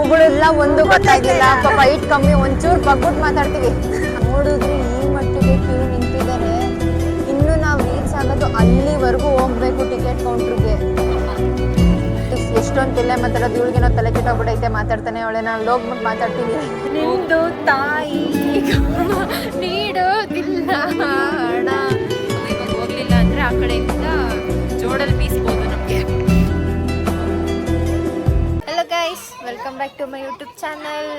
ಉಗುಳಿಲ್ಲ ಒಂದು ಗೊತ್ತಾಗಿಲ್ಲ ಪಾಪ ಹೈಟ್ ಕಮ್ಮಿ ಒಂಚೂರು ಬಗ್ಬಿಟ್ಟು ಮಾತಾಡ್ತೀವಿ. ನೋಡಿದ್ರೆ ಈ ಮಟ್ಟಿಗೆ ಕ್ಯೂ ನಿಂತಿದ್ದಾರೆ. ಇನ್ನು ನಾವು ರೀಚ್ ಆಗೋದು ಅಲ್ಲಿವರೆಗೂ ಹೋಗ್ಬೇಕು ಟಿಕೆಟ್ ಕೌಂಟ್ರಿಗೆ ಎಷ್ಟೊಂದು ತಿಲ್ಲೆ ಮಾತಾಡೋದು ಇವಳಿಗೇನೋ ತಲೆ ಕೆಟ್ಟೋಗ್ಬಿಟ್ಟೈತೆ ಮಾತಾಡ್ತಾನೆ ಅವಳೆ. ನಾನು ಹೋಗ್ಬಿಟ್ಟು ಮಾತಾಡ್ತೀನಿ. ನಿಂದು ತಾಯಿ ನೀಡೋದಿಲ್ಲ ಹಣ ಹೋಗ್ಲಿಲ್ಲ ಅಂದ್ರೆ ಆ ಕಡೆಯಿಂದ ಜೋಡಲ್ ಬೀಸ್ಬೋದು. Welcome back to my YouTube channel.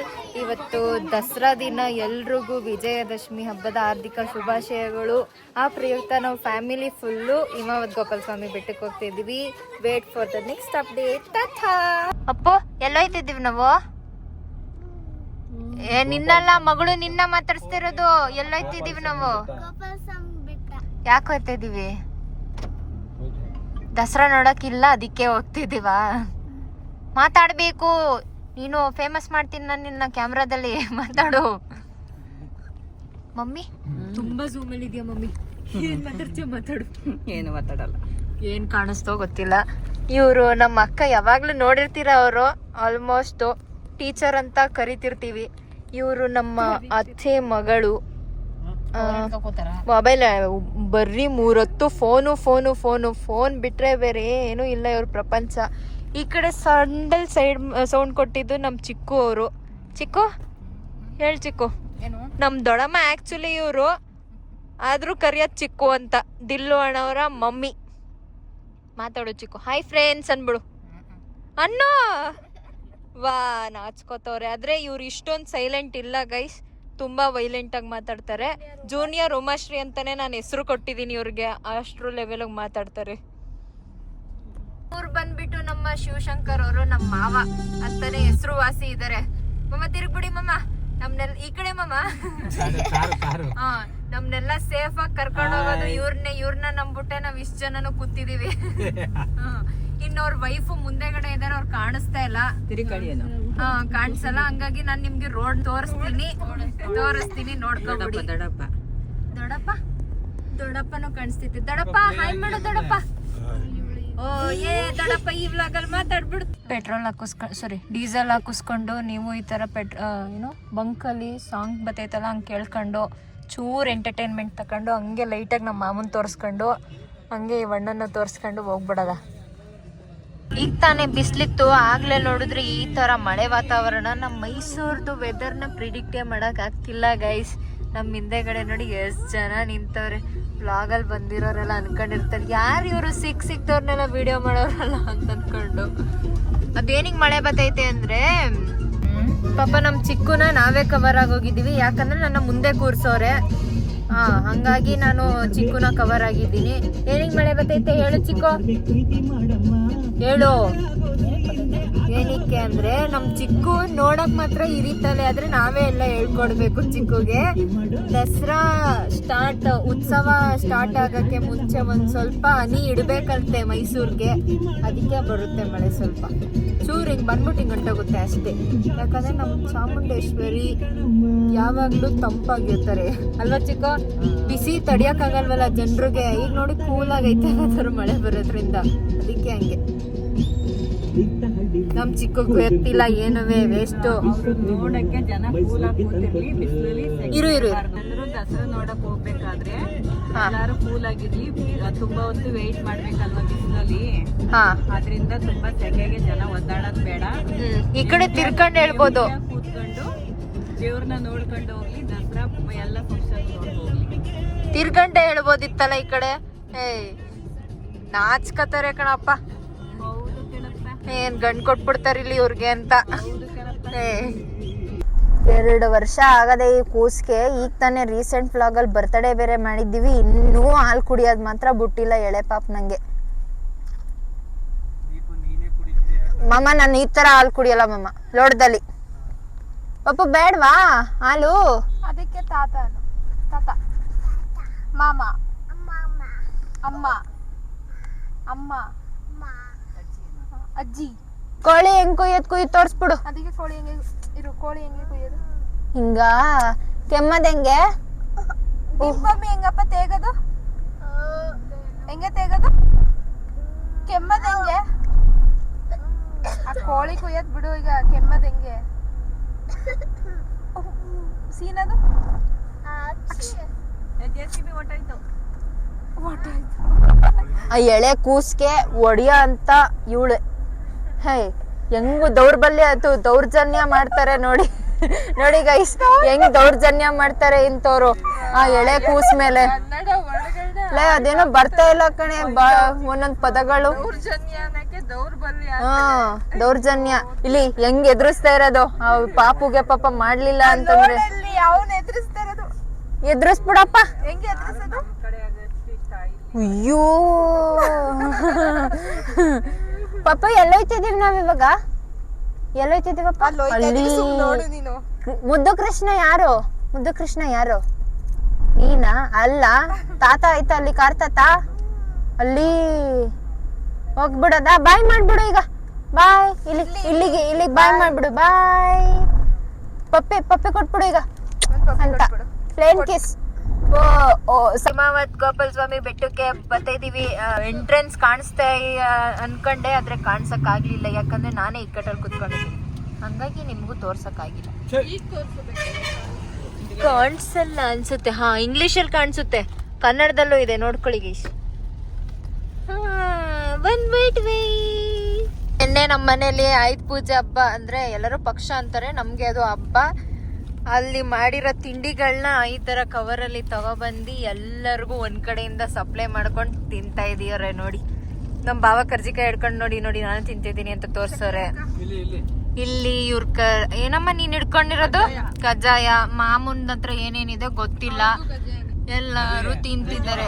ಇವತ್ತು ದಸರಾ ದಿನ ಎಲ್ರಿಗೂ ವಿಜಯದಶಮಿ ಹಬ್ಬದ ಹಾರ್ದಿಕ ಶುಭಾಶಯಗಳು. ಆ ಪ್ರಯುಕ್ತ ನಾವು ಫ್ಯಾಮಿಲಿ ಫುಲ್ಲು ಹಿಮಾವತ್ ಗೋಪಾಲ ಸ್ವಾಮಿ ಬೆಟ್ಟಕ್ಕೆ ಹೋಗ್ತಾ ಇದೀವಿ wait for the next update ಅಪ್ಪೋ ಎಲ್ಲೋಯ್ತಿದ್ದೀವಿ ನಾವು? ಏ ನಿನ್ನಲ್ಲ ಮಗಳು ನಿನ್ನ ಮಾತಾಡ್ಸ್ತಿರೋದು ಎಲ್ಲೋಯ್ತಿದ್ದೀವಿ ನಾವು? ಯಾಕೆ ಹೋಗ್ತಾ ಇದೀವಿ ದಸರಾ ನೋಡಕ್ಕಿಲ್ಲ ಅದಕ್ಕೆ ಹೋಗ್ತಿದೀವಾ ಮಾತಾಡ್ಬೇಕು. ನೀನು ಫೇಮಸ್ ಮಾಡ್ತೀನಿ ನಾನು ನಿನ್ನ ಕ್ಯಾಮ್ರಾದಲ್ಲಿ ಮಾತಾಡು. ಮಮ್ಮಿ? ತುಂಬಾ ಝೂಮ್ ಅಲ್ಲಿ ಇದೆಯಾ ಮಮ್ಮಿ? ಏನ್ ಮಾತಾಡ್ತೀಯ ಮಾತಾಡು. ಏನು ಮಾತಾಡಲ್ಲ. ಏನ್ ಕಾಣಿಸ್ತೋ ಗೊತ್ತಿಲ್ಲ. ಇವರು ನಮ್ಮ ಅಕ್ಕ ಯಾವಾಗ್ಲೂ ನೋಡಿರ್ತೀರ ಅವರು? ಆಲ್ಮೋಸ್ಟ್ ಟೀಚರ್ ಅಂತ ಕರಿತಿರ್ತೀವಿ. ಇವರು ನಮ್ಮ ಅತ್ತೆ ಮಗಳು. ಮೊಬೈಲ್ ಬರ್ರಿ ಮೂರೊತ್ತು ಫೋನು ಫೋನು ಫೋನು ಫೋನ್ ಬಿಟ್ರೆ ಬೇರೆ ಏನೂ ಇಲ್ಲ ಇವ್ರ ಪ್ರಪಂಚ. ಈ ಕಡೆ ಸಂಡಲ್ ಸೈಡ್ ಸೌಂಡ್ ಕೊಟ್ಟಿದ್ದು ನಮ್ಮ ಚಿಕ್ಕು ಅವರು. ಚಿಕ್ಕು? ಹೇಳಿ ಚಿಕ್ಕು. ಏನು? ನಮ್ಮ ದೊಡಮ್ಮ ಆ್ಯಕ್ಚುಲಿ ಇವರು ಆದರೂ ಕರಿಯೋದು ಚಿಕ್ಕು ಅಂತ. ದಿಲ್ಲು ಅಣ್ಣವರ ಮಮ್ಮಿ. ಮಾತಾಡು ಚಿಕ್ಕು. Hi friends ಅನ್ಬಿಡು. ಅಣ್ಣ! ವಾ ನಾಚ್ಕೋತವ್ರೆ. ಆದ್ರೆ ಇವ್ರು ಇಷ್ಟೊಂದು ಸೈಲೆಂಟ್ ಇಲ್ಲ ಗೈಸ್ ತುಂಬಾ ವೈಲೆಂಟಾಗಿ ಮಾತಾಡ್ತಾರೆ. ಜೂನಿಯರ್ ಉಮಾಶ್ರೀ ಅಂತಲೇ ನಾನು ಹೆಸರು ಕೊಟ್ಟಿದ್ದೀನಿ ಇವ್ರಿಗೆ. ಅಷ್ಟ್ರ ಲೆವೆಲ್ ಮಾತಾಡ್ತಾರೆ. ಇವ್ರು ಬಂದ್ಬಿಟ್ಟು ನಮ್ಮ ಶಿವಶಂಕರ್ ಅವರು ನಮ್ಮ ಮಾವ ಅಂತಾನೆ ಹೆಸರು ವಾಸಿ ಇದಾರೆ. ಮಮ್ಮ ತಿರುಗ್ಬಿಡಿ ಮಮ್ಮ. ನಮ್ನೆಲ್ಲ ಈ ಕಡೆ ಮಮ್ಮ. ಹಾ ನಮ್ನೆಲ್ಲ ಸೇಫ್ ಆಗಿ ಕರ್ಕೊಂಡು ಹೋಗೋದು. ಇವ್ರನ್ನೇ ಇವ್ರನ್ನ ನಂಬಿಟ್ಟೆ ನಾವ್ ಇಷ್ಟ ಜನನು ಕೂತಿದೀವಿ. ಹ್ಮ್. ಇನ್ನು ಅವ್ರ ವೈಫ್ ಮುಂದೆಗಡೆ ಇದಾರೆ ಅವ್ರು ಕಾಣಿಸ್ತಾ ಇಲ್ಲ. ಹಾ ಕಾಣಿಸಲ್ಲ. ಹಂಗಾಗಿ ನಾನ್ ನಿಮ್ಗೆ ರೋಡ್ ತೋರಿಸ್ತೀನಿ. ತೋರಿಸ್ತೀನಿ ನೋಡ್ಕೊಂಡು ದೊಡಪ್ಪ ದೊಡ್ಡಪ್ಪ. ದೊಡ್ಡಪ್ಪನೂ ಕಾಣಿಸ್ತೈತಿ ದೊಡ್ಡಪ್ಪ ಹಾಯ್ ಮಾಡು ದೊಡ್ಡಪ್ಪ. ಏ ಪೆಟ್ರೋಲ್ ಹಾಕಿಸ್ಕೊಂಡು ಸಾರಿ ಡೀಸೆಲ್ ಹಾಕಿಸ್ಕೊಂಡು ನೀವು ಈ ತರ ಪೆಟ್ ಏನು, ಬಂಕಲ್ಲಿ ಸಾಂಗ್ ಬತ್ತೈತಲ್ಲ, ಹಂಗೆ ಕೇಳ್ಕೊಂಡು, ಚೂರ್ ಎಂಟರ್ಟೈನ್ಮೆಂಟ್ ತಕೊಂಡು, ಹಂಗೆ ಲೈಟಾಗಿ ನಮ್ಮ ಮಾಮನ್ ತೋರಿಸ್ಕೊಂಡು, ಹಂಗೆ ಈ ವಣ್ಣನ ತೋರಿಸ್ಕೊಂಡು ಹೋಗ್ಬಿಡದ. ಈಗ ತಾನೇ ಬಿಸ್ಲಿತ್ತು, ಆಗ್ಲೇ ನೋಡಿದ್ರೆ ಈ ತರ ಮಳೆ ವಾತಾವರಣ. ನಮ್ಮ ಮೈಸೂರ್ದು ವೆದರ್ನ ಪ್ರಿಡಿಕ್ಟೇ ಆಗ್ತಿಲ್ಲ ಗೈಸ್ ನಮ್ಮ ಹಿಂದೆಗಡೆ ನೋಡಿ ಎಷ್ಟು ಜನ ನಿಂತವ್ರೆ. ಬ್ಲಾಗಲ್ಲಿ ಬಂದಿರೋರೆಲ್ಲ ಅನ್ಕೊಂಡಿರ್ತಾರೆ. ಯಾರು ಇವರು ಸಿಕ್ ಸಿಕ್ತವ್ರನ್ನೆಲ್ಲ ವಿಡಿಯೋ ಮಾಡೋರಲ್ಲ ಅಂತ ಅಂದ್ಕೊಂಡು ಅದೇನಿಗೆ ಮಳೆ ಬತೈತೆ ಅಂದರೆ, ಪಾಪ ನಮ್ಮ ಚಿಕ್ಕನ ನಾವೇ ಕವರ್ ಆಗೋಗಿದ್ದೀವಿ. ಯಾಕಂದ್ರೆ ನನ್ನ ಮುಂದೆ ಕೂರ್ಸೋರೆ. ಹಾ ಹಂಗಾಗಿ ನಾನು ಚಿಕ್ಕುನ ಕವರ್ ಆಗಿದ್ದೀನಿ. ಏನಿಗೆ ಮಳೆ ಬರ್ತೈತೆ ಹೇಳು ಚಿಕ್ಕು. ಹೇಳು. ಏನಕ್ಕೆ ಅಂದ್ರೆ ನಮ್ ಚಿಕ್ಕು ನೋಡಕ್ ಮಾತ್ರ ಇರಿತಲೆ ಆದ್ರೆ ನಾವೇ ಎಲ್ಲ ಹೇಳ್ಕೊಡ್ಬೇಕು ಚಿಕ್ಕುಗೆ. ದಸರಾ ಸ್ಟಾರ್ಟ್ ಉತ್ಸವ ಸ್ಟಾರ್ಟ್ ಆಗಕ್ಕೆ ಮುಂಚೆ ಒಂದ್ ಸ್ವಲ್ಪ ಹನಿ ಇಡ್ಬೇಕಂತೆ ಮೈಸೂರ್ಗೆ. ಅದಕ್ಕೆ ಬರುತ್ತೆ ಮಳೆ ಸ್ವಲ್ಪ. ಚೂರು ಹಿಂಗ್ ಬಂದ್ಬಿಟ್ಟು ಹಿಂಗ್ ಹೊಂಟೋಗುತ್ತೆ ಅಷ್ಟೇ. ಯಾಕಂದ್ರೆ ನಮ್ ಚಾಮುಂಡೇಶ್ವರಿ ಯಾವಾಗ್ಲೂ ತಂಪಾಗಿರ್ತಾರೆ. ಅಲ್ವಾ ಚಿಕ್ಕ? ಬಿಸಿ ತಡಿಯಕ್ಕಾಗಲ್ವಲ್ಲ ಜನರಿಗೆ? ಈಗ ನೋಡಿ ಕೂಲ್ ಆಗೈತೆ ಅದ್ರ ಮಳೆ ಬರೋದ್ರಿಂದ. ಅದಕ್ಕೆ ಹಂಗೆ. ನಮ್ ಚಿಕ್ಕ ಗೊತ್ತಿಲ್ಲ ಏನವೇ ವೇಸ್ಟ್ ನೋಡಕ್ಕೆ ಜನ ಕೂಲಾಗಿ ಕೂತಿರ್ಲಿ ಬಿಸಿಲಲ್ಲಿ ಇರು. ಇರು ದಸರಾ ನೋಡಕ್ ಹೋಗ್ಬೇಕಾದ್ರೆ. ಎಲ್ಲಾರು ಕೂಲ್ ಆಗಿರ್ಲಿ. ಬಿ- ತುಂಬಾ ಹೊತ್ತು ವೆಯ್ಟ್ ಮಾಡ್ಬೇಕಲ್ವಾ ಬಿಸಿಲಲ್ಲಿ? ಹಾ. ಆದ್ರಿಂದ ತುಂಬಾ ಸೆಕೆಗೆ ಜನ ಒದ್ದಾಡೋದ್ ಬೇಡ. ಈ ಕಡೆ ತಿರ್ಕೊಂಡು ಹೇಳ್ಬೋದು. ಕೂತ್ಕೊಂಡು ದೇವ್ರನ್ನ ನೋಡ್ಕೊಂಡು ಹೋಗ್ಲಿ. ದಸರಾ ಎಲ್ಲ ತಿರ್ಗಂಟೆ ಹೇಳ್ಬೋದಿತ್ತಲ್ಲ ಈ ಕಡೆ? ಏಯ್ ನಾಚ್ಕತಾರೆ ಕಣಪ್ಪ. ಏನ್ ಗಂಡ್ ಕೊಟ್ಬಿಡ್ತಾರ ಇಲ್ಲಿ ಇವ್ರಿಗೆ ಅಂತ. ಏ ಎರಡು ವರ್ಷ ಆಗದೆ ಈ ಕೂಸ್ಗೆ ಈಗ ತಾನೇ ರೀಸೆಂಟ್ ವ್ಲಾಗ್ ಅಲ್ಲಿ ಬರ್ತಡೇ ಬೇರೆ ಮಾಡಿದ್ದೀವಿ ಇನ್ನೂ ಹಾಲು ಕುಡಿಯೋದು ಮಾತ್ರ ಬಿಟ್ಟಿಲ್ಲ ಎಳೆ ಪಾಪ್ ನಂಗೆ. ಮಮ್ಮ ನಾನು ಈ ತರ ಹಾಲು ಕುಡಿಯಲ್ಲ ಮಮ್ಮ ಲೋಡ್ದಲ್ಲಿ. ಪಾಪ ಬೇಡವಾ ಹಾಲು? ಅದಕ್ಕೆ. ತಾತ ಮಾಮ. ಅಮ್ಮ. ಅಮ್ಮ. ಅಜ್ಜಿ. ಕೋಳಿ ಹೆಂಗ್ ಕುಯ್ಯೋದ್ ಕುಯ್ದು ತೋರ್ಸ್ಬಿಡು. ಅದಕ್ಕೆ ಕೋಳಿ ಹೆಂಗೆ ಇರು ಕೋಳಿ ಹೆಂಗೆ ಕುಯ್ಯೋದು? ಹಿಂಗ? ಕೆಮ್ಮದ್ ಹೆಂಗೆ? ದಿಬ್ಬಮ್ಮಿ ಹೆಂಗಪ್ಪ ತೇಗದು? ಹೆಂಗೆ ತೇಗದು? ಕೆಮ್ಮದ್ ಹೆಂಗೆ? ಆ ಕೋಳಿ ಕುಯ್ಯದ್ ಬಿಡು ಈಗ ಕೆಮ್ಮದ್ ಹೆಂಗೆ? ಸೀನದು? ಆ ಎಳೆ ಕೂಸ್ಗೆ ಒಡಿಯ ಅಂತ ಇವಳು. ಹೇ ಹೆಂಗು ದೌರ್ಬಲ್ಯ ಅದು ದೌರ್ಜನ್ಯ ಮಾಡ್ತಾರೆ ನೋಡಿ. ನೋಡಿ ಗೈಸ್ ಹೆಂಗ್ ದೌರ್ಜನ್ಯ ಮಾಡ್ತಾರೆ ಇಂಥವ್ರು. ಆ ಎಳೆ ಕೂಸ್ ಮೇಲೆ. ಲೇ ಅದೇನೋ ಬರ್ತಾ ಇಲ್ಲ ಕಣೆ. ಬಾ ಒಂದೊಂದ್ ಪದಗಳು. ಹಾ ದೌರ್ಜನ್ಯ. ಇಲ್ಲಿ ಹೆಂಗ್ ಎದುರಿಸ್ತಾ ಇರೋದು? ಪಾಪುಗೆ ಪಾಪ ಮಾಡ್ಲಿಲ್ಲ ಅಂತಂದ್ರೆ. ಎದುರಿಸ್ಬಿಡಪ್ಪ. ಅಯ್ಯೋ. ಪಾಪ ಎಲ್ಲೋಯ್ತಿದೀವಿ ನಾವ್ ಇವಾಗ? ಎಲ್ಲೋಯ್ತಿದೀವಪ್ಪ ಅಲ್ಲಿ ಮುದ್ದು ಕೃಷ್ಣ ಯಾರು ಮುದ್ದು ಕೃಷ್ಣ ಯಾರು? ನೀನಾ? ಅಲ್ಲ. ತಾತ ಆಯ್ತಾ ಅಲ್ಲಿ ಕಾರ್ ತಾತ? ಅಲ್ಲಿ ಹೋಗ್ಬಿಡದ? ಬಾಯ್ ಮಾಡ್ಬಿಡು ಈಗ. ಬಾಯ್. ಇಲ್ಲಿ ಇಲ್ಲಿಗೆ ಇಲ್ಲಿಗೆ ಬಾಯ್ ಮಾಡ್ಬಿಡು. ಬಾಯ್. ಪಪ್ಪೆ ಪಪ್ಪೆ ಕೊಟ್ಬಿಡು ಈಗ. ಅಂತ. ಪ್ಲೇನ್ ಕಿಸ್ ಓ ಓ ಸಮಾವತ್ ಗೋಪಾಲ್ ಸ್ವಾಮಿ ಬೆಟ್ಟಕ್ಕೆ ಬರ್ತಾ ಇದೀವಿ ಎಂಟ್ರೆನ್ಸ್ ಕಾಣಿಸ್ತಾ ಅನ್ಕೊಂಡೆ ಆದ್ರೆ ಕಾಣಿಸಕ್ ಆಗ್ಲಿಲ್ಲ ಯಾಕಂದ್ರೆ ನಾನೇ ಇಕ್ಕಟ್ಟಲ್ಲಿ ಕುತ್ಕೊಂಡಿದ್ದೀನಿ. ಹಂಗಾಗಿ ನಿಮ್ಗೂ ತೋರ್ಸಕ್ ಆಗಿಲ್ಲ ಕಾಣಿಸಲ್ಲ ಅನ್ಸುತ್ತೆ. ಹಾ ಇಂಗ್ಲಿಷಲ್ಲಿ ಕಾಣಿಸುತ್ತೆ. ಕನ್ನಡದಲ್ಲೂ ಇದೆ ನೋಡ್ಕೊಳ್ಳಿ ಗೈಸ್ ಬಂದ್ಬಿಟ್ವಿ ನಿನ್ನೆ ನಮ್ಮ ಮನೇಲಿ ಆಯುಧ ಪೂಜೆ ಹಬ್ಬ ಅಂದ್ರೆ ಎಲ್ಲರೂ ಪಕ್ಷ ಅಂತಾರೆ. ನಮ್ಗೆ ಅದು ಹಬ್ಬ. ಅಲ್ಲಿ ಮಾಡಿರೋ ತಿಂಡಿಗಳನ್ನ ಈ ತರ ಕವರ್ ಅಲ್ಲಿ ತಗೊಬಂದು ಎಲ್ಲರಿಗೂ ಒಂದು ಕಡೆಯಿಂದ ಸಪ್ಲೈ ಮಾಡ್ಕೊಂಡು ತಿಂತಾ ಇದೀವ್ರೆ ನೋಡಿ. ನಮ್ಮ ಬಾವ ಕರ್ಜಿಕಾಯಿ ಹಿಡ್ಕೊಂಡು ನೋಡಿ ನೋಡಿ ನಾನು ತಿಂತಿದ್ದೀನಿ ಅಂತ ತೋರ್ಸೋರೆ ಇಲ್ಲಿ ಇವ್ರ ಕ ಏನಮ್ಮ ನೀನು ಹಿಡ್ಕೊಂಡಿರೋದು? ಕಜ್ಜಾಯ. ಮಾಮೂನ್ ಹತ್ರ ಏನೇನಿದೆ ಗೊತ್ತಿಲ್ಲ. ಎಲ್ಲರೂ ತಿಂತಿದ್ದಾರೆ.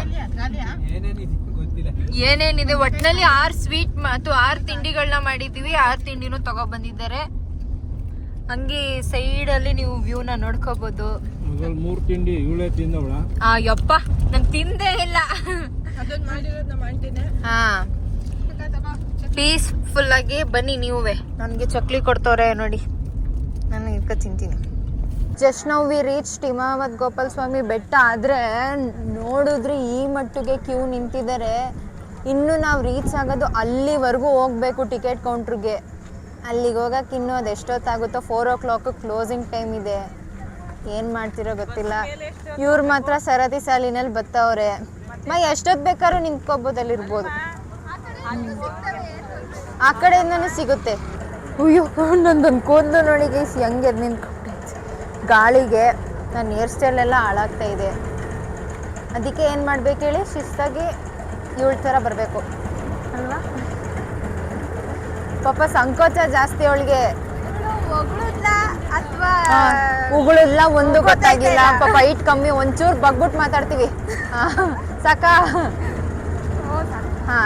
ಏನೇನಿದೆ ಒಟ್ಟಿನಲ್ಲಿ ಆರ್ ಸ್ವೀಟ್ ಮತ್ತು ಆರ್ ತಿಂಡಿಗಳನ್ನ ಮಾಡಿದ್ದೀವಿ ಆರ್ ತಿಂಡಿನೂ ತಗೊ ಬಂದಿದ್ದಾರೆ ಹಂಗೆ ಸೈಡ್ ಅಲ್ಲಿ ನೀವು ವ್ಯೂನ ನೋಡ್ಕೋಬಹುದು ಮೊದಲು ಮೂರು ತಿಂಡಿ ಇವಳೆ ತಿಂದವಳ. ಆ ಯಪ್ಪ ನಾನು ತಿಂದೇ ಇಲ್ಲ. ಅದನ್ನ ಮಾಡಿರೋದು ನಮ್ಮ ಆಂಟಿನೇ. ಹಾ. ಪೀಸ್ಫುಲ್ ಆಗಿ ಬನ್ನಿ ನೀವೇ. ನನಗೆ ಚಕ್ಲಿ ಕೊಡ್ತವ್ರೆ ನೋಡಿ. ನಾನು ಇದಕ್ಕೆ ತಿಂತೀನಿ. ಜಸ್ಟ್ ನಾವು ವಿ ರೀಚ್ ಟಿಮಾವತ್ ಗೋಪಾಲ್ ಸ್ವಾಮಿ ಬೆಟ್ಟ ಆದರೆ ನೋಡಿದ್ರೆ ಈ ಮಟ್ಟಿಗೆ ಕ್ಯೂ ನಿಂತಿದ್ದಾರೆ. ಇನ್ನು ನಾವು ರೀಚ್ ಆಗೋದು ಅಲ್ಲಿವರೆಗೂ ಹೋಗ್ಬೇಕು ಟಿಕೆಟ್ ಕೌಂಟ್ರಿಗೆ ಅಲ್ಲಿಗೆ ಹೋಗಕ್ಕೆ ಇನ್ನೂ ಅದು ಎಷ್ಟೊತ್ತಾಗುತ್ತೋ four o'clock closing time ಇದೆ. ಏನು ಮಾಡ್ತಿರೋ ಗೊತ್ತಿಲ್ಲ. ಇವ್ರು ಮಾತ್ರ ಸರತಿ ಸಾಲಿನಲ್ಲಿ ಬತ್ತವ್ರೆ. ಮೈ ಎಷ್ಟೊತ್ತು ಬೇಕಾದ್ರೂ ನಿಂತ್ಕೋಬೋದು ಅಲ್ಲಿರ್ಬೋದು ಆ ಕಡೆಯಿಂದನೂ ಸಿಗುತ್ತೆ. ಅಯ್ಯೋ ನಂದೊಂದು ಕೊಂದು ನೋಡಿ ಗೈಸ್ ಹೆಂಗೆ ನಿಂತ್ಕೊ ಗಾಳಿಗೆ ನನ್ನ ಹೇರ್ ಸ್ಟೈಲ್ ಎಲ್ಲ ಹಾಳಾಗ್ತಾ ಇದೆ. ಅದಕ್ಕೆ ಏನು ಮಾಡ್ಬೇಕು ಹೇಳಿ, ಶಿಸ್ತಾಗಿ ಇವಳ ಥರ ಬರಬೇಕು. ಅಲ್ವಾ? ಪಾಪ ಸಂಕೋಚ ಜಾಸ್ತಿ ಅವಳಿಗೆ. ಉಗುಳಿಲ್ಲ ಒಂದು ಗೊತ್ತಾಗಿಲ್ಲ. ಪಾಪ ಹೈಟ್ ಕಮ್ಮಿ ಒಂಚೂರು ಬಗ್ಬಿಟ್ಟು ಮಾತಾಡ್ತೀವಿ. ಸಾಕ? ಹಾ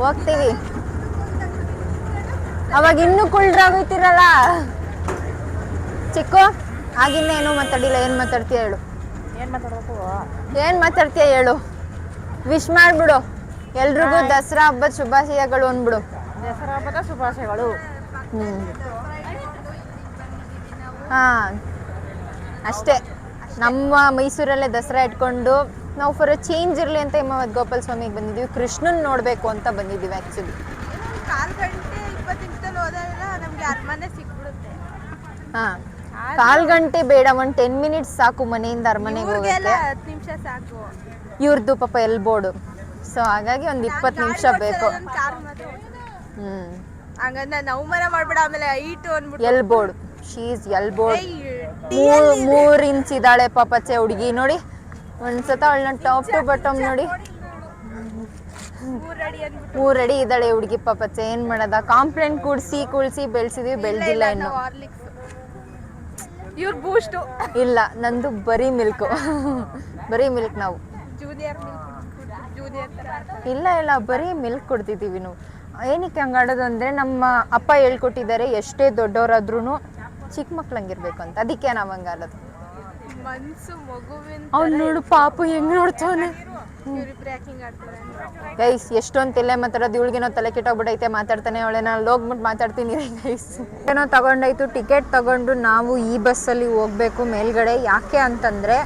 ಹೋಗ್ತೀವಿ. ಅವಾಗ ಇನ್ನೂ ಕುಳ್ರಾಗೋಯ್ತಿರಲ್ಲ ಚಿಕ್ಕು ಆಗಿನ್ನ ಏನೂ ಮಾತಾಡಿಲ್ಲ ಏನು ಮಾತಾಡ್ತೀಯ ಹೇಳು. ಏನ್ ಮಾತಾಡಬೇಕು? ಏನು ಮಾತಾಡ್ತೀಯ ಹೇಳು. ವಿಶ್ ಮಾಡ್ಬಿಡು. ಎಲ್ರಿಗೂ ದಸರಾ ಹಬ್ಬದ ಶುಭಾಶಯಗಳು ಅಂದ್ಬಿಡು. ದಸರಾ ಹಬ್ಬದ ಶುಭಾಶಯಗಳು. ಹ್ಮ್. ಹಾ. ಅಷ್ಟೇ. ನಮ್ಮ ಮೈಸೂರಲ್ಲೇ ದಸರಾ ಇಟ್ಕೊಂಡು ನಾವು ಫಾರ್ ಚೇಂಜ್ ಇರಲಿ ಅಂತ ಹಿಮಾವತ್ ಗೋಪಾಲ ಸ್ವಾಮಿಗೆ ಬಂದಿದ್ದೀವಿ ಕೃಷ್ಣನ್ ನೋಡಬೇಕು ಅಂತ ಬಂದಿದ್ದೀವಿ ಆ್ಯಕ್ಚುಲಿ ಹಾಂ ಗಂಟೆ ಇಪ್ಪತ್ತು ನಿಮಿಷದಲ್ಲಿ ಹೋದಾಗ ನಮ್ಗೆ ಅರಮನೆ ಸಿಕ್ಬಿಡುತ್ತೆ. ಹಾ. ಕಾಲ್ ಗಂಟೆ ಬೇಡ ಒಂದು ಟೆನ್ ಮಿನಿಟ್ಸ್ ಸಾಕು ಮನೆಯಿಂದ ಅರಮನೆಗೆ ಹೋಗುತ್ತೆ ಹೋಗಕ್ಕೆ. ಹತ್ತು ನಿಮಿಷ ಸಾಕು. ಇವ್ರದ್ದು ಪಾಪ ಎಲ್ಬೋರ್ಡು. ಸೊ ಹಾಗಾಗಿ ಒಂದು ಇಪ್ಪತ್ತು ನಿಮಿಷ ಬೇಕು. ಹಂಗಂದ್ ನಾವು ಅವಮಾನ ಮಾಡ್ಬೇಡ ಆಮೇಲೆ ಐಟು ಅಂದ್ಬಿಟ್ಟು. L board she's L board ಮೂರ್ ಇಂಚ್ ಇದ್ದಾಳೆ ಪಾಪಚ್ಚೆ ಹುಡುಗಿ. ನೋಡಿ ಒಂದ್ಸತ ಅವಳನ್ನ ಟಾಪ್ ಟು ಬಾಟಮ್ ನೋಡಿ. ಮೂರ್ ರೆಡಿ ಅಡಿ ಇದ್ದಾಳೆ ಹುಡುಗಿ ಪಾಪಚ್ಚೆ ಏನ್ ಮಾಡದ? ಕಾಂಪ್ಲೇಂಟ್ ಕೂಡ್ಸಿ ಕೂಡ್ಸಿ ಬೆಳ್ಸಿದ್ವಿ ಬೆಳ್ದಿಲ್ಲ ಇನ್ನು. ಇವ್ರ ಬೂಸ್ಟು ಇಲ್ಲ ನಂದು ಬರೀ ಮಿಲ್ಕ್ ಬರೀ ಮಿಲ್ಕ್ ನಾವು. ಇಲ್ಲ ಇಲ್ಲ ಬರೀ ಮಿಲ್ಕ್ ಕೊಡ್ತಿದ್ದೀವಿ ನಾವು. ಏನಕ್ಕೆ ಹಂಗಾಡೋದು ಅಂದರೆ ನಮ್ಮ ಅಪ್ಪ ಹೇಳ್ಕೊಟ್ಟಿದ್ದಾರೆ ಎಷ್ಟೇ ದೊಡ್ಡವರಾದ್ರೂ ಚಿಕ್ಕ ಮಕ್ಳಂಗಿರ್ಬೇಕು ಅಂತ. ಅದಕ್ಕೆ ನಾವು ಹಂಗಾಡೋದು ಮನ್ಸು ಮಗುವಿನ ಅವ್ನು ನೋಡು ಪಾಪು ಹೆಂಗ್ ನೋಡ್ತಾವನೆ? ಗೈಸ್ ಎಷ್ಟೊಂದು ತಲೆ ಮಾತಾಡೋದು ಇವಳಿಗೇನೋ ತಲೆ ಕೆಟ್ಟೋಗ್ಬಿಟ್ಟೈತೆ ಮಾತಾಡ್ತಾನೆ ಅವಳೆ ನಾನು ಹೋಗ್ಬಿಟ್ಟು ಮಾತಾಡ್ತೀನಿ ಗೈಸ್ ಏನೋ ತಗೊಂಡಾಯ್ತು ಟಿಕೆಟ್ ತಗೊಂಡು ನಾವು ಈ ಬಸ್ಸಲ್ಲಿ ಹೋಗ್ಬೇಕು ಮೇಲ್ಗಡೆ. ಯಾಕೆ ಅಂತಂದ್ರೆ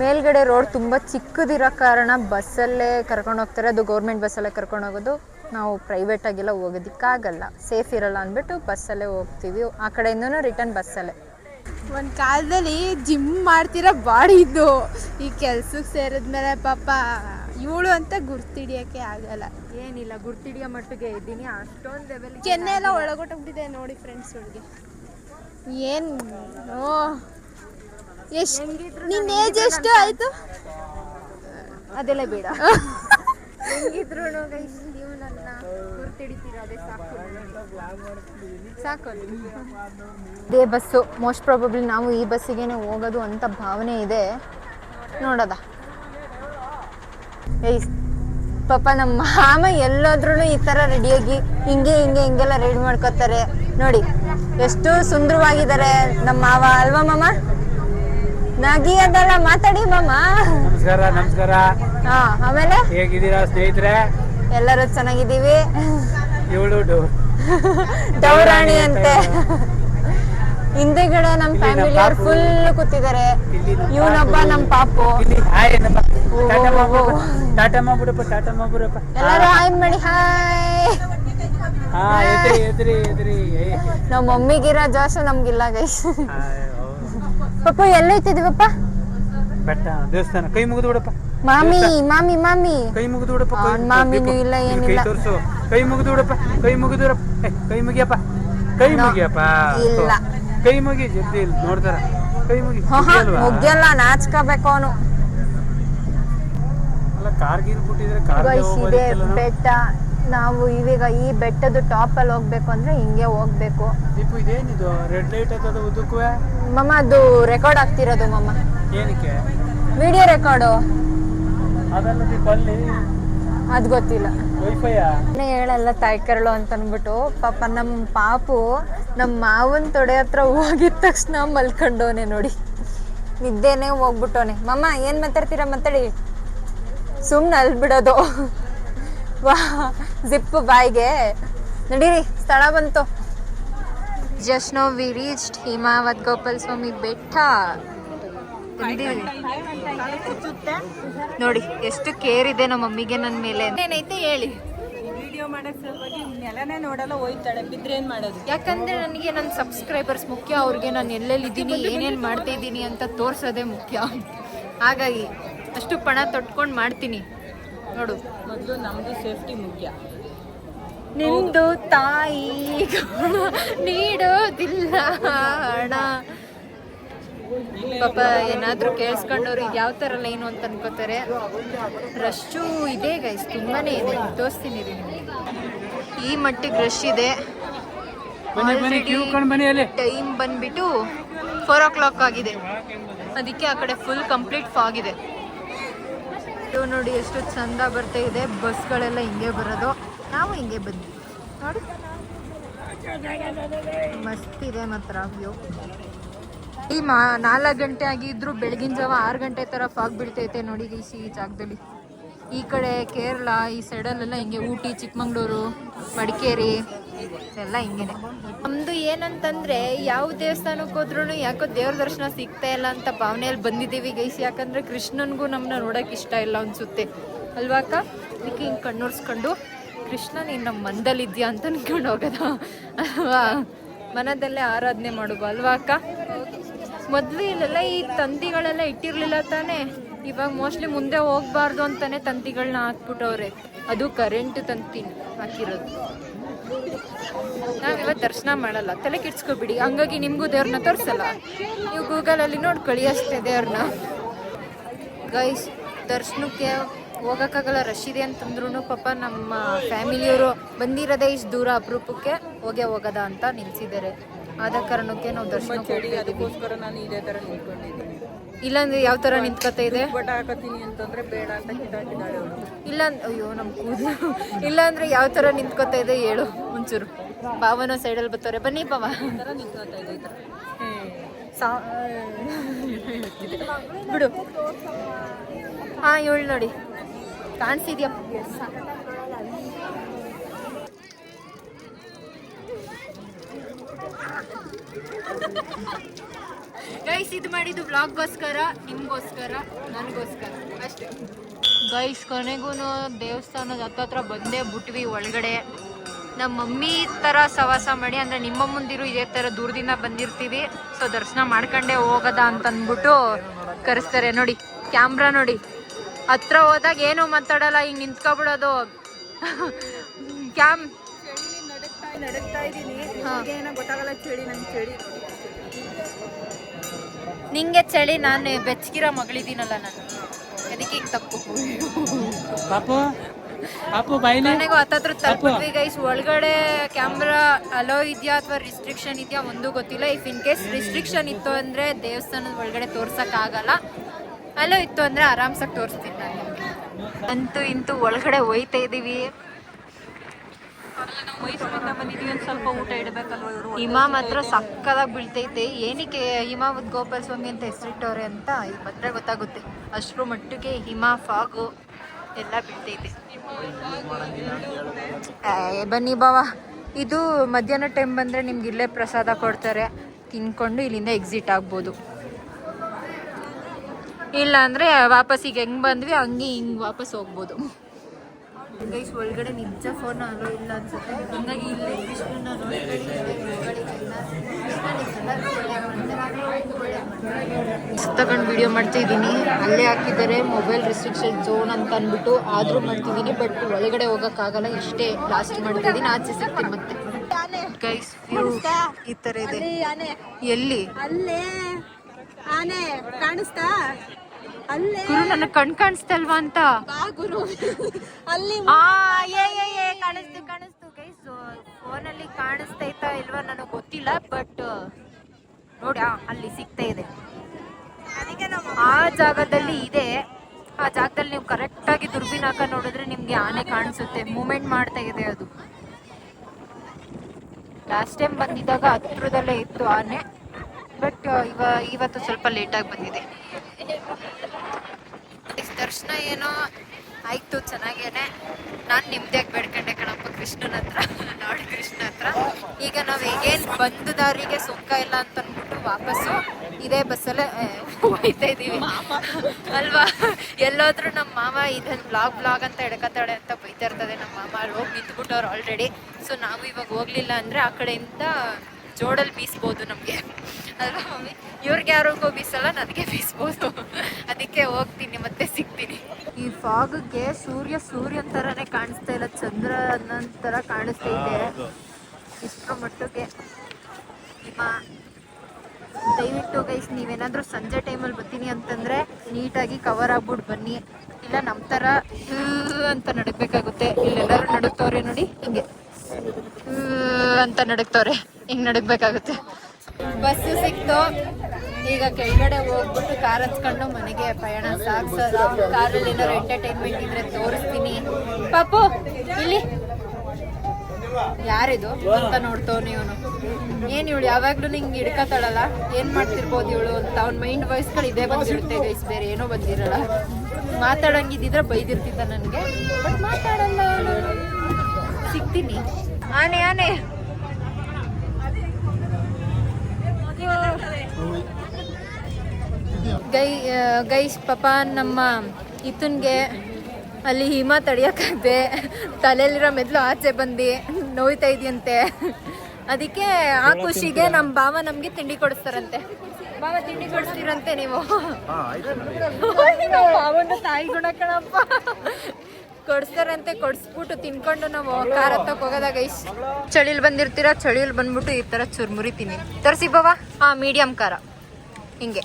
ಮೇಲ್ಗಡೆ ರೋಡ್ ತುಂಬ ಚಿಕ್ಕದಿರೋ ಕಾರಣ ಬಸ್ಸಲ್ಲೇ ಕರ್ಕೊಂಡು ಹೋಗ್ತಾರೆ. ಅದು ಗೌರ್ಮೆಂಟ್ ಬಸ್ಸಲ್ಲೇ ಕರ್ಕೊಂಡು ಹೋಗೋದು. ನಾವು ಪ್ರೈವೇಟಾಗೆಲ್ಲ ಹೋಗೋದಕ್ಕಾಗಲ್ಲ. ಸೇಫ್ ಇರಲ್ಲ ಅಂದ್ಬಿಟ್ಟು ಬಸ್ಸಲ್ಲೇ ಹೋಗ್ತೀವಿ. ಆ ಕಡೆಯಿಂದನೂ ರಿಟರ್ನ್ ಬಸ್ಸಲ್ಲೇ. ಒಂದು ಕಾಲದಲ್ಲಿ ಜಿಮ್ ಮಾಡ್ತಿರೋ ಬಾಡಿ ಇದ್ದು ಈ ಕೆಲ್ಸಕ್ಕೆ ಸೇರಿದ್ಮೇಲೆ ಪಾಪ ಇವಳು ಅಂತ ಗುರ್ತಿಡಿಯೋಕ್ಕೆ ಆಗಲ್ಲ. ಏನಿಲ್ಲ ಗುರ್ತಿಡಿಯೋ ಮಟ್ಟಿಗೆ ಇದ್ದೀನಿ. ಅಷ್ಟೊಂದು ಲೆವೆಲ್ ಕೆನ್ನೆ ಎಲ್ಲ ಒಳಗೊಟ್ಟೋಗ್ಬಿಟ್ಟಿದೆ ನೋಡಿ ಫ್ರೆಂಡ್ಸ್ ಅವಳಿಗೆ ಏನು ಓ. ಎಷ್ಟು? ನಿನ್ನ ಏಜ್ ಎಷ್ಟು ಆಯಿತು? ಅದೆಲ್ಲ ಬೇಡ. ಹೆಂಗಿದ್ರು ನೀವು ನನ್ನ ಗುರ್ತಿಡಿತೀರ ಅದೇ ಸಾಕು ಸಾಕು ಇದೇ ಬಸ್ಸು. ಮೋಸ್ಟ್ ಪ್ರಾಬಬ್ಲಿ ನಾವು ಈ ಬಸ್ಸಿಗೆ ಹೋಗೋದು ಅಂತ ಭಾವನೆ ಇದೆ. ನೋಡೋದ. ಏಯ್ ಪಾಪ ನಮ್ಮ ಮಾಮ ಎಲ್ಲೋದ್ರೂ ಈ ಥರ ರೆಡಿಯಾಗಿ ಹಿಂಗೆ ಹಿಂಗೆ ಹಿಂಗೆಲ್ಲ ರೆಡಿ ಮಾಡ್ಕೋತಾರೆ. ನೋಡಿ ಎಷ್ಟು ಸುಂದರವಾಗಿದ್ದಾರೆ ನಮ್ಮ ಮಾವ. ಅಲ್ವಾ ಮಾಮ? ನಗಿ ಅದಲ್ಲ ಮಾತಾಡಿ ಮಾಮ. ನಮಸ್ಕಾರ ನಮಸ್ಕಾರ. ಹಾ ಆಮೇಲೆ? ಹೇಗಿದ್ದೀರಾ ಸ್ನೇಹಿತರೆ? ಎಲ್ಲರೂ ಚೆನ್ನಾಗಿದ್ದೀವಿ. ಇವಳು ದೌರಾಣಿ ಅಂತೆ. ಹಿಂದೆಗಡೆ ನಮ್ ಫ್ಯಾಮಿಲಿ ಅವ್ರು ಫುಲ್ ಕೂತಿದ್ದಾರೆ. ಇವನೊಬ್ಬ ನಮ್ ಪಾಪು. ಟಾಟಾ. ಮಾಡ್ಬಿಡಪ್ಪ ಟಾಟಾ ಮಾಡ್ಬಿಡಪ್ಪ ಎಲ್ಲರೂ ಹಾಯ್. ಮಾಡಿ ಹಾಯ್. ನಮ್ಮ ಮಮ್ಮಿಗಿರೋ ಜೋಶ ನಮ್ಗಿಲ್ಲ ಗೈಸ್. ಪಪ್ಪ ಎಲ್ಲೈತಿದೀವಪ್ಪ ಬೆಟ್ಟ ದೇವಸ್ಥಾನ. ಕೈ ಮುಗಿದು ಬಿಡಪ್ಪ. ಮಾಮಿ ಮಾಮಿ ಮಾಮಿ. ಕೈ ಮುಗಿದು ಬಿಡಪ್ಪ ಮಾಮಿನೂ ಇಲ್ಲ, ಏನಿಲ್ಲ. ಕೈ ತೋರ್ಸು. ಕೈ ಮುಗಿದು ಬಿಡಪ್ಪ ಕೈ ಮುಗಿದು ಕೈ ಮುಗಿಯಪ್ಪ. ಕೈ ಮುಗಿಯಪ್ಪ. ಇಲ್ಲ. ಕೈ ಮುಗಿ ಜಲ್ದಿ ಇಲ್ಲಿ ನೋಡ್ತಾರ. ಕೈ ಮುಗಿ ಮುಗಿಯಲ್ಲ? ನಾಚ್ಕೋಬೇಕು ಅವನು. ಅಲ್ಲ ಕಾರ್ ಗೀರ್ ಬಿಟ್ಟಿದ್ರೆ ಕಾರ್ ಬೆಟ್ಟ. ನಾವು ಇವಾಗ ಈ ಬೆಟ್ಟದ ಟಾಪ್ ಅಲ್ಲಿ ಹೋಗ್ಬೇಕು ಅಂದ್ರೆ ಹಿಂಗೆ ಹೋಗ್ಬೇಕು. ದೀಪು ಇದೇನಿದು? ರೆಡ್ ಲೈಟ್ ಅಂತ ಉದ್ದಕ್ಕೂ ಮಮ್ಮ ಅದು ರೆಕಾರ್ಡ್ ಆಗ್ತಿರೋದು ಮಮ್ಮ. ಏನಕ್ಕೆ? ವಿಡಿಯೋ ರೆಕಾರ್ಡು ಅದಲ್ಲ ದೀಪ ಅಲ್ಲಿ? ಅದು ಗೊತ್ತಿಲ್ಲ. ವೈಫೈ ಹೇಳಲ್ಲ ತಾಯ್ಕರಳು ಅಂತ ಅಂದ್ಬಿಟ್ಟು ಪಾಪ ನಮ್ಮ ಪಾಪು ನಮ್ಮ ಮಾವನ ತೊಡೆ ಹತ್ರ ಹೋಗಿದ ತಕ್ಷಣ ಮಲ್ಕೊಂಡೋನೆ ನೋಡಿ. ನಿದ್ದೆನೆ ಹೋಗ್ಬಿಟ್ಟವನೆ. ಮಮ್ಮ ಏನು ಮಾತಾಡ್ತೀರಾ ಮಾತಾಡಿ? ಸುಮ್ಮನೆ ಅಲ್ಲಿ ಜಿಪ್ ಬಾಯಿಗೆ. ನಡೀರಿ ಸ್ಥಳ ಬಂತು. Just now we reached Himavad Gopal Swamy ಬೆಟ್ಟ. ನೋಡಿ ಎಷ್ಟು ಕೇರ್ ಇದೆ ನಮ್ಮ ಮಮ್ಮಿಗೆ ನನ್ನ ಮೇಲೆ ಏನೈತೆ ಹೇಳಿ. ವಿಡಿಯೋ ಮಾಡಕ್ ಸಲುವಾಗಿ ನೆಲನೇ ನೋಡಲ್ಲ ಹೋಯ್ತಾಳೆ. ಬಿದ್ರೆ ಏನ್ ಮಾಡೋದು? ಯಾಕಂದ್ರೆ ನನಗೆ ನನ್ನ ಸಬ್ಸ್ಕ್ರೈಬರ್ಸ್ ಮುಖ್ಯ. ಅವ್ರಿಗೆ ನಾನು ಎಲ್ಲೆಲ್ಲಿದ್ದೀನಿ ಏನೇನು ಮಾಡ್ತಾ ಇದ್ದೀನಿ ಅಂತ ತೋರ್ಸೋದೇ ಮುಖ್ಯ. ಹಾಗಾಗಿ ಅಷ್ಟು ಪಣ ತೊಟ್ಕೊಂಡು ಮಾಡ್ತೀನಿ. ನೋಡು ಮೊದಲು ನಮ್ದು ಸೇಫ್ಟಿ ಮುಖ್ಯ. ನಿಂದು ತಾಯಿ ನೀಡೋದಿಲ್ಲ ಹಣ ಪಾಪ ಏನಾದರೂ ಕೇಳಿಸ್ಕೊಂಡವ್ರು ಇದು ಯಾವ ಥರ ಲೈನು ಅಂತ ಅನ್ಕೋತಾರೆ. ರಶ್ಶು ಇದೆ ಗೈಸ್ ತುಂಬಾನೇ ಇದೆ. ತೋರಿಸ್ತೀನಿ ರೀ ನಿಮಗೆ. ಈ ಮಟ್ಟಿಗೆ ರಶ್ ಇದೆ. ಬನ್ನಿ ಬನ್ನಿ ಕ್ಯೂ ಕೊಂಡು ಬನ್ನಿ ಟೈಮ್ ಬಂದ್ಬಿಟ್ಟು ಫೋರ್ ಓ ಕ್ಲಾಕ್ ಆಗಿದೆ. ಅದಕ್ಕೆ ಆ ಕಡೆ ಫುಲ್ ಕಂಪ್ಲೀಟ್ ಫಾಗ್ ಇದೆ ನೋಡಿ ಎಷ್ಟು ಚಂದ ಬರ್ತಾ ಇದೆ. ಬಸ್ಗಳೆಲ್ಲ ಹಿಂಗೆ ಬರೋದು. ನಾವು ಹಿಂಗೆ ಬಂದ್ವಿ ನೋಡಿ. ಮಸ್ತ್ ಇದೆ ಮಾತ್ರ ವ್ಯೂ. ಈ ಮಾ ನಾಲ್ಕು ಗಂಟೆ ಆಗಿದ್ರು ಬೆಳಗಿನ ಜಾವ ಆರು ಗಂಟೆ ಥರ ಫಾಗ್ ಬೀಳ್ತೈತೆ ನೋಡಿ ಈ ಜಾಗದಲ್ಲಿ. ಈ ಕಡೆ ಕೇರಳ, ಈ ಸೈಡಲ್ಲೆಲ್ಲ ಹಿಂಗೆ ಊಟಿ, ಚಿಕ್ಕಮಂಗ್ಳೂರು, ಮಡಿಕೇರಿ. ಎಲ್ಲ ಹಿಂಗೇನೆ. ನಮ್ದು ಏನಂತಂದ್ರೆ ಯಾವ ದೇವಸ್ಥಾನಕ್ಕೆ ಹೋದ್ರೂ ಯಾಕೋ ದೇವ್ರ ದರ್ಶನ ಸಿಗ್ತಾ ಇಲ್ಲ ಅಂತ ಭಾವನೆಯಲ್ಲಿ ಬಂದಿದ್ದೀವಿ ಗೈಸ್. ಯಾಕಂದ್ರೆ ಕೃಷ್ಣನ್ಗೂ ನಮ್ಮನ್ನ ನೋಡಕ್ ಇಷ್ಟ ಇಲ್ಲ ಅನ್ಸುತ್ತೆ. ಅಲ್ವಾಕ ಅದಕ್ಕೆ ಹಿಂಗೆ ಕಣ್ಣೋರ್ಸ್ಕೊಂಡು ಕೃಷ್ಣ, ನೀನು ನಮ್ಮ ಮನದಲ್ಲಿದ್ಯಾ ಅಂತ ಅನ್ಕೊಂಡು ಹೋಗದ. ಅಲ್ವಾ? ಮನದಲ್ಲೇ ಆರಾಧನೆ ಮಾಡುವ. ಅಲ್ವಾ ಅಕ್ಕ? ಮೊದಲು ಇಲ್ಲೆಲ್ಲ ಈ ತಂತಿಗಳೆಲ್ಲ ಇಟ್ಟಿರ್ಲಿಲ್ಲ ತಾನೇ. ಇವಾಗ ಮೋಸ್ಟ್ಲಿ ಮುಂದೆ ಹೋಗ್ಬಾರ್ದು ಅಂತಾನೆ ತಂತಿಗಳನ್ನ ಹಾಕ್ಬಿಟ್ಟವ್ರೆ. ಅದು ಕರೆಂಟ್ ತಂತಿ ಹಾಕಿರೋದು. ನಾವಿವತ್ತು ದರ್ಶನ ಮಾಡಲ್ಲ. ತಲೆ ಕೆಡ್ಸ್ಕೊಬಿಡಿ. ಹಂಗಾಗಿ ನಿಮಗೂ ದೇವ್ರನ್ನ ತೋರಿಸಲ್ಲ. ನೀವು ಗೂಗಲಲ್ಲಿ ನೋಡ್ಕೊಳ್ಳಿ ಅಷ್ಟೇ ದೇವ್ರನ್ನ. ಗೈಸ್ ದರ್ಶನಕ್ಕೆ ಹೋಗೋಕ್ಕಾಗಲ್ಲ. ರಶ್ ಇದೆ ಅಂತಂದ್ರೂ ಪಾಪ ನಮ್ಮ ಫ್ಯಾಮಿಲಿಯವರು ಬಂದಿರೋದೇ ಇಷ್ಟು ದೂರ ಅಪರೂಪಕ್ಕೆ ಹೋಗೇ ಹೋಗದ ಅಂತ ನಿಲ್ಸಿದ್ದಾರೆ. ಆದ ಕಾರಣಕ್ಕೆ ನಾವು ದರ್ಶನ ನಾನು ಇದೇ ತರ ನಿಂತ್ಕೊಂಡಿದ್ದೀನಿ. ಇಲ್ಲಾಂದ್ರೆ ಯಾವ ಥರ ನಿಂತ್ಕತ ಇದೆ? ಬಟ್ ಹಾಕತ್ತೀನಿ ಅಂತಂದ್ರೆ ಬೇಡ ಅಂತ ಕಿತ್ತಾಕಿದ್ದಾಳೆ ಅವಳು ಇಲ್ಲ ಅಯ್ಯೋ ನಮ್ಮ ಕೂದಲು. ಇಲ್ಲಾಂದ್ರೆ ಯಾವ ಥರ ನಿಂತ್ಕೊತಾ ಇದೆ ಹೇಳು ಒಂಚೂರು. ಸೈಡ್ ಸೈಡಲ್ಲಿ ಬರ್ತಾರೆ ಬನ್ನಿ ಪಾವ ತರ ನಿಂತ್ಕೊತಾ ಇದೆ ತರ. ಸಾ ಬಿಡು. ಹಾಂ ಇವಳು ನೋಡಿ. ಕಾಣಿಸಿದ್ಯಪ್ಪ ಗೈಸ್ ಇದು ಮಾಡಿದ್ದು ಬ್ಲಾಗ್ಗೋಸ್ಕರ ನಿಮಗೋಸ್ಕರ ನನಗೋಸ್ಕರ. ಅಷ್ಟೇ. ಗೈಸ್ ಕೊನೆಗೂ ದೇವಸ್ಥಾನದ ಹತ್ತತ್ರ ಬಂದೇ ಬಿಟ್ವಿ ಒಳಗಡೆ. ನಮ್ಮ ಮಮ್ಮಿ ಥರ ಸವಾಸ ಮಾಡಿ ಅಂದರೆ ನಿಮ್ಮ ಮುಂದಿರು ಇದೇ ಥರ ದೂರದಿಂದ ಬಂದಿರ್ತೀವಿ. ಸೊ ದರ್ಶನ ಮಾಡ್ಕೊಂಡೇ ಹೋಗೋದ ಅಂತ ಅಂದ್ಬಿಟ್ಟು ಕರೆಸ್ತಾರೆ. ನೋಡಿ ಕ್ಯಾಮ್ರಾ ನೋಡಿ. ಹತ್ರ ಹೋದಾಗ ಏನು ಮಾತಾಡಲ್ಲ ಹಿಂಗೆ ನಿಂತ್ಕೊಬಿಡೋದು. ಕ್ಯಾಮ್ ನಡಕ್ತಾ ಇದ್ದೀನಿ ಹಾಂ. ಏನೋ ಗೊತ್ತಾಗಲ್ಲ ಚಳಿ ನಂಗೆ ಚಳಿ. ನಿಂಗೆ ಚಳಿ ನಾನು ಬೆಚ್ಚಗಿರೋ ಮಗಳಿದ್ದೀನಲ್ಲ ನಾನು. ಅದಕ್ಕೆ ಈಗ ತಪ್ಪು? ಪಾಪು ಪಾಪು ಬಾಯಿಲಿ ನನಗೂ ಹತ್ತತ್ರ ತಲುಪಿದ್ವಿ ಗೈಸ್ ಒಳಗಡೆ ಕ್ಯಾಮ್ರಾ ಅಲೋ ಇದೆಯಾ ಅಥವಾ ರಿಸ್ಟ್ರಿಕ್ಷನ್ ಇದೆಯಾ ಒಂದು ಗೊತ್ತಿಲ್ಲ. ಇಫ್ ಇನ್ ಕೇಸ್ ರಿಸ್ಟ್ರಿಕ್ಷನ್ ಇತ್ತು ಅಂದರೆ ದೇವಸ್ಥಾನದ ಒಳಗಡೆ ತೋರ್ಸೋಕ್ಕಾಗಲ್ಲ ಅಲೋ ಇತ್ತು ಅಂದರೆ ಆರಾಮ್ಸಾಗಿ ತೋರಿಸ್ತೀನಿ ನಾನು ಅಂತೂ ಇಂತೂ ಒಳಗಡೆ ಹೋಯ್ತಾ ಇದ್ದೀವಿ ಸ್ವಲ್ಪ ಊಟ ಇಡಬೇಕಲ್ವ ಇವರು ಹಿಮ ಮಾತ್ರ ಸಕ್ಕದಾಗಿ ಬೀಳ್ತೈತೆ. ಏನಕ್ಕೆ ಹಿಮಾವತ್ ಗೋಪಾಲ ಸ್ವಾಮಿ ಅಂತ ಹೆಸರಿಟ್ಟವ್ರೆ ಅಂತ ಇದು ಮಾತ್ರ ಗೊತ್ತಾಗುತ್ತೆ. ಅಷ್ಟರ ಮಟ್ಟಿಗೆ ಹಿಮ ಫಾಗು ಎಲ್ಲ ಬೀಳ್ತೈತೆ. ಬನ್ನಿ ಬಾವ. ಇದು ಮಧ್ಯಾಹ್ನ ಟೈಮ್ ಬಂದರೆ ನಿಮ್ಗೆ ಇಲ್ಲೇ ಪ್ರಸಾದ ಕೊಡ್ತಾರೆ. ತಿನ್ಕೊಂಡು ಇಲ್ಲಿಂದ ಎಕ್ಸಿಟ್ ಆಗ್ಬೋದು. ಇಲ್ಲ ಅಂದರೆ ವಾಪಸ್ ಈಗ ಹೆಂಗೆ ಬಂದ್ವಿ ಹಂಗೆ ಹಿಂಗೆ ವಾಪಸ್ ಹೋಗ್ಬೋದು. ಗೈಸ್ ಒಳಗಡೆ ನಿಜ ಫೋನ್ ಆಗೋ ಇಲ್ಲ ಅನ್ಸುತ್ತೆ. ಹಂಗಾಗಿ ಇಲ್ಲಿ ವಿಷ್ಣುನ ತಗೊಂಡು ವಿಡಿಯೋ ಮಾಡ್ತಾ ಇದ್ದೀನಿ ಅಲ್ಲೇ ಹಾಕಿದ್ದಾರೆ ಮೊಬೈಲ್ ರೆಸ್ಟ್ರಿಕ್ಷನ್ ಝೋನ್ ಅಂತ ಅಂದ್ಬಿಟ್ಟು ಆದ್ರೂ ಮಾಡ್ತಿದ್ದೀನಿ ಬಟ್ ಒಳಗಡೆ ಹೋಗೋಕ್ಕಾಗಲ್ಲ ಇಷ್ಟೇ ಲಾಸ್ಟ್ ಮಾಡ್ತಿದ್ದೀನಿ. ಆಚೆ ಸಿಗ್ತೀನಿ ಮತ್ತೆ. ಗೈಸ್ ಈ ತರ ಇದೆ. ಎಲ್ಲಿ? ಅಲ್ಲೇ. ಆನೆ ಕಾಣಿಸ್ತಾ? ಗುರು ನನ್ನ ಕಣ್ ಕಾಣಿಸ್ತಲ್ವಾ ಅಂತ? ಗುರು. ಅಲ್ಲಿ ಕಾಣಿಸ್ತು ಕಾಣಿಸ್ತು. ಗೈಸ್ ಫೋನ್ ಅಲ್ಲಿ ಕಾಣಿಸ್ತೈತಾ ಇಲ್ವಾ ನನಗೆ ಗೊತ್ತಿಲ್ಲ ಬಟ್ ನೋಡಿ ಅಲ್ಲಿ ಸಿಗ್ತಾ ಇದೆ. ಆ ಜಾಗದಲ್ಲಿ ಇದೆ. ಆ ಜಾಗದಲ್ಲಿ ನೀವು ಕರೆಕ್ಟಾಗಿ ದುರ್ಬೀನ್ ಹಾಕ ನೋಡಿದ್ರೆ ನಿಮ್ಗೆ ಆನೆ ಕಾಣಿಸುತ್ತೆ. ಮೂಮೆಂಟ್ ಮಾಡ್ತಾ ಇದೆ ಅದು. ಲಾಸ್ಟ್ ಟೈಮ್ ಬಂದಿದ್ದಾಗ ಹತ್ರದಲ್ಲೇ ಇತ್ತು ಆನೆ ಬಟ್ ಇವ ಇವತ್ತು ಸ್ವಲ್ಪ ಲೇಟಾಗಿ ಬಂದಿದೆ. ದರ್ಶನ ಏನೋ ಆಯ್ತು, ಚೆನ್ನಾಗೇನೆ. ನಾನು ನಿಮ್ದಾಗಿ ಬೇಡ್ಕೊಂಡೆ ಕಣಪ್ಪ, ಕೃಷ್ಣನ ಹತ್ರ. ನಾಡಿ, ಕೃಷ್ಣ ಹತ್ರ. ಈಗ ನಾವು ಹೇಗೇನು ಬಂದದವರಿಗೆ ಸುಂಕ ಇಲ್ಲ ಅಂತ ಅಂದ್ಬಿಟ್ಟು ವಾಪಸ್ಸು ಇದೇ ಬಸ್ಸಲ್ಲೇ ಹೋಗ್ತಾ ಇದೀವಿ. ಅಲ್ವಾ? ಎಲ್ಲೋದ್ರೂ ನಮ್ಮ ಮಾವ ಇದನ್ನು ಬ್ಲಾಗ್ ಬ್ಲಾಗ್ ಅಂತ ಎಡ್ಕತ್ತಾಳೆ ಅಂತ ಬೈತಾ ಇರ್ತದೆ ನಮ್ಮ ಮಾಮ. ಅಲ್ಲಿ ಹೋಗಿ ನಿಂತ್ಬಿಟ್ಟವ್ರು ಆಲ್ರೆಡಿ ಸೊ ನಾವು ಇವಾಗ ಹೋಗ್ಲಿಲ್ಲ ಅಂದರೆ ಆ ಕಡೆಯಿಂದ ಜೋಡಲ್ಲಿ ಬೀಸ್ಬೋದು ನಮಗೆ. ಅಲ್ವಾ, ಮಮ್ಮಿ? ಇವ್ರಿಗೆ ಯಾರಿಗೋ ಬೀಸಲ್ಲ, ನನಗೆ ಬೀಸ್ಬೋದು. ಅದಕ್ಕೆ ಹೋಗ್ತೀನಿ ಮತ್ತೆ ಸಿಗ್ತೀನಿ. ಈ ಫಾಗ್ಗೆ ಸೂರ್ಯ ಸೂರ್ಯನ ತರನೇ ಕಾಣಿಸ್ತಾ ಇಲ್ಲ ಚಂದ್ರ ಥರ ಕಾಣಿಸ್ತಾ ಇದೆ. ಇಷ್ಟರ ಮಟ್ಟಕ್ಕೆ ದಯವಿಟ್ಟು ಗೈಸ್ ನೀವೇನಾದರೂ ಸಂಜೆ ಟೈಮಲ್ಲಿ ಬರ್ತೀನಿ ಅಂತಂದರೆ ನೀಟಾಗಿ ಕವರ್ ಆಗ್ಬಿಟ್ಟು ಬನ್ನಿ. ಇಲ್ಲ ನಮ್ಮ ಥರ ಅಂತ ನಡಕ್ಬೇಕಾಗುತ್ತೆ ಇಲ್ಲೆಲ್ಲರೂ ನಡುಕ್ತವ್ರೆ ನೋಡಿ ಹಿಂಗೆ. ಅಂತ ನಡಕ್ತವ್ರೆ ಹಿಂಗೆ ನಡಕ್ಬೇಕಾಗುತ್ತೆ ಬಸ್ಸು ಸಿಕ್ತು. ಈಗ ಕೆಳಗಡೆ ಹೋಗ್ಬಿಟ್ಟು ಕಾರ್ ಹಚ್ಕೊಂಡು ಮನೆಗೆ ಪ್ರಯಾಣ ಸಾಕು ಸರ್ ಕಾರಲ್ಲಿ ಏನಾದ್ರು ಎಂಟರ್ಟೈನ್ಮೆಂಟ್ ಇದ್ರೆ ತೋರಿಸ್ತೀನಿ. ಪಾಪು, ಇಲ್ಲಿ. ಯಾರಿದು? ಅಂತ ನೋಡ್ತವ್ ಇವನು. ಏನ್ ಇವಳು ಯಾವಾಗ್ಲೂ ನಿಂಗೆ ಹಿಡ್ಕತಾಳಲ್ಲ? ಏನ್ ಮಾಡ್ತಿರ್ಬೋದು ಇವಳು ಅಂತ ಅವ್ನ ಮೈಂಡ್ ವಾಯ್ಸ್ಗಳು ಇದೇ ಬಂದಿರುತ್ತೆ ಗೈಸ್ ಬೇರೆ ಏನೋ ಬಂದಿರಲ್ಲ. ಮಾತಾಡಂಗಿದ್ದಿದ್ರೆ ಬೈದಿರ್ತಿದ್ದ ನನಗೆ. ಬಟ್ ಮಾತಾಡಲ್ಲ. ಸಿಗ್ತೀನಿ. ಆನೆ ಆನೆ. ಗೈ ಗೈಸ್ ಪಾಪ ನಮ್ಮ ಇತನ್ಗೆ ಅಲ್ಲಿ ಹಿಮ ತಡೆಯೋಕ್ಕಾಗದೆ ತಲೆಯಲ್ಲಿರೋ ಮೆದ್ಲು ಆಚೆ ಬಂದು ನೋಯ್ತಾ ಇದೆಯಂತೆ. ಅದಕ್ಕೆ ಆ ಖುಷಿಗೆ ನಮ್ಮ ಭಾವ ನಮಗೆ ತಿಂಡಿ ಕೊಡಿಸ್ತಾರಂತೆ. ಭಾವ ತಿಂಡಿ ಕೊಡಿಸ್ತೀರಂತೆ ನೀವು. ಭಾವನ ತಾಯಿ ಗುಣ ಕಣಪ್ಪ. ಕೊಡಿಸ್ತಾರಂತೆ ಕೊಡಿಸ್ಬಿಟ್ಟು ತಿನ್ಕೊಂಡು ನಾವು ಕಾರ್ ಹತ್ತಕ್ಕೆ ಹೋಗೋದಾಗ ಗೈಸ್? ಚಳಿಲಿ ಬಂದಿರ್ತೀರ? ಚಳಿಲಿ ಬಂದ್ಬಿಟ್ಟು ಈ ಥರ ಚುರ್ಮುರಿ ತಿನ್ನಿ. ತರಿಸಿ ಬಾವ ಹಾಂ ಮೀಡಿಯಮ್ ಖಾರ ಹಿಂಗೆ.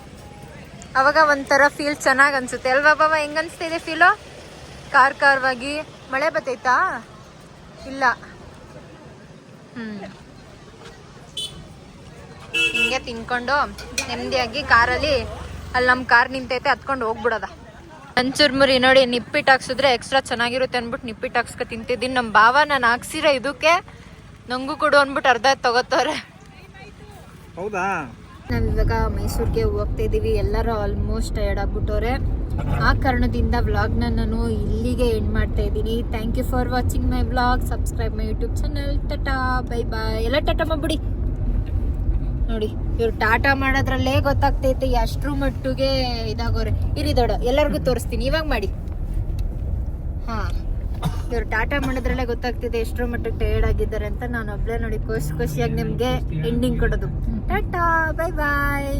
ಅವಾಗ ಒಂಥರ ಫೀಲ್ ಚೆನ್ನಾಗಿ ಅನ್ಸುತ್ತೆ. ಅಲ್ವಾ ಬಾಬಾ, ಹೆಂಗ್ ಅನ್ಸ್ತಾ ಇದೆ ಫೀಲು ಕಾರ್ ಕಾರ್ವಾಗಿ. ಮಳೆ ಬತ್ತೈತಾ? ಇಲ್ಲ. ಹ್ಮ್. ಹಿಂಗೆ ತಿನ್ಕೊಂಡು ನೆಮ್ಮದಿಯಾಗಿ ಕಾರಲ್ಲಿ ಅಲ್ಲಿ ನಮ್ಮ ಕಾರ್ ನಿಂತೈತೆ, ಹತ್ಕೊಂಡು ಹೋಗ್ಬಿಡೋದ. ಮುರಿ ನೋಡಿ ನಿಪ್ಪಿಟ್ಟು ಹಾಕ್ಸಿದ್ರೆ ಎಕ್ಸ್ಟ್ರಾ ಚೆನ್ನಾಗಿರುತ್ತೆ ಅಂದ್ಬಿಟ್ಟು ನಿಪ್ಪಿಟ್ಟು ಹಾಕ್ಸ್ಕೊ ತಿಂತಿದ್ದೀನಿ. ನಮ್ಮ ಭಾವ ನಾನು ಹಾಕ್ಸಿರೋ ಇದಕ್ಕೆ ನಂಗೂ ಕೊಡು ಅಂದ್ಬಿಟ್ಟು ಅರ್ಧ ತಗೋತವ್ರೆ. ಹೌದಾ? ನಾವಿವಾಗ ಮೈಸೂರಿಗೆ ಹೋಗ್ತಾ ಇದ್ದೀವಿ ಎಲ್ಲರೂ ಆಲ್ಮೋಸ್ಟ್ ಟಯರ್ಡ್ ಆಗ್ಬಿಟ್ಟವ್ರೆ. ಆ ಕಾರಣದಿಂದ ವ್ಲಾಗ್ನ ನಾನು ಇಲ್ಲಿಗೆ ಎಂಡ್ ಮಾಡ್ತಾ ಇದ್ದೀನಿ. Thank you for watching my vlog subscribe my YouTube channel tata bye bye ಎಲ್ಲ ಟಟಾ ಮಾಡ್ಬಿಡಿ. ನೋಡಿ, ಇವ್ರು ಟಾಟಾ ಮಾಡೋದ್ರಲ್ಲೇ ಗೊತ್ತಾಗ್ತೈತೆ ಅಷ್ಟ್ರ ಮಟ್ಟಿಗೆ ಇದಾಗೋರೆ. ಇರಿ ದೊಡ್ಡ, ಎಲ್ಲರಿಗೂ ತೋರಿಸ್ತೀನಿ. ಇವಾಗ ಮಾಡಿ. ಹಾ. ಇವ್ರು ಟಾಟಾ ಮಾಡೋದ್ರಲ್ಲೇ ಗೊತ್ತಾಗ್ತಿದೆ ಎಷ್ಟರ ಮಟ್ಟಿಗೆ ಟಯರ್ಡ್ ಆಗಿದ್ದಾರೆ ಅಂತ. ನಾನು ಒಬ್ಳೆ ನೋಡಿ ಖುಷಿ ಖುಷಿಯಾಗಿ ನಿಮಗೆ ಎಂಡಿಂಗ್ ಕೊಡೋದು. Tata bye bye